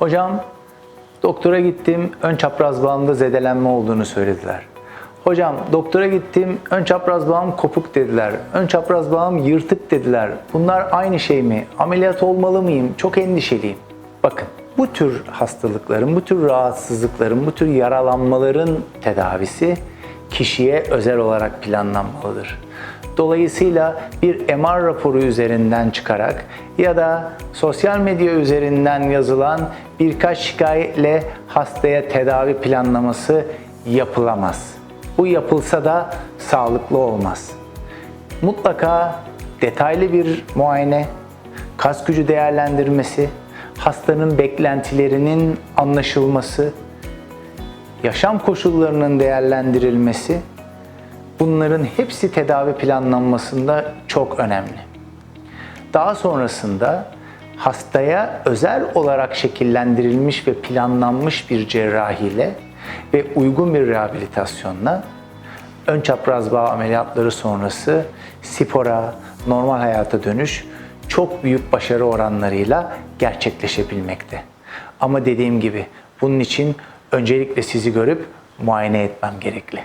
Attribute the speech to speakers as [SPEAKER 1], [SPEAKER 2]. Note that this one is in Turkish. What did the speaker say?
[SPEAKER 1] Hocam doktora gittim ön çapraz bağımda zedelenme olduğunu söylediler. Hocam doktora gittim ön çapraz bağım kopuk dediler. Ön çapraz bağım yırtık dediler. Bunlar aynı şey mi? Ameliyat olmalı mıyım? Çok endişeliyim. Bakın bu tür hastalıkların, bu tür rahatsızlıkların, bu tür yaralanmaların tedavisi kişiye özel olarak planlanmalıdır. Dolayısıyla bir MR raporu üzerinden çıkarak ya da sosyal medya üzerinden yazılan birkaç şikayetle hastaya tedavi planlaması yapılamaz. Bu yapılsa da sağlıklı olmaz. Mutlaka detaylı bir muayene, kas gücü değerlendirmesi, hastanın beklentilerinin anlaşılması, yaşam koşullarının değerlendirilmesi bunların hepsi tedavi planlanmasında çok önemli. Daha sonrasında hastaya özel olarak şekillendirilmiş ve planlanmış bir cerrahiyle ve uygun bir rehabilitasyonla ön çapraz bağ ameliyatları sonrası spora, normal hayata dönüş çok büyük başarı oranlarıyla gerçekleşebilmekte. Ama dediğim gibi bunun için öncelikle sizi görüp muayene etmem gerekli.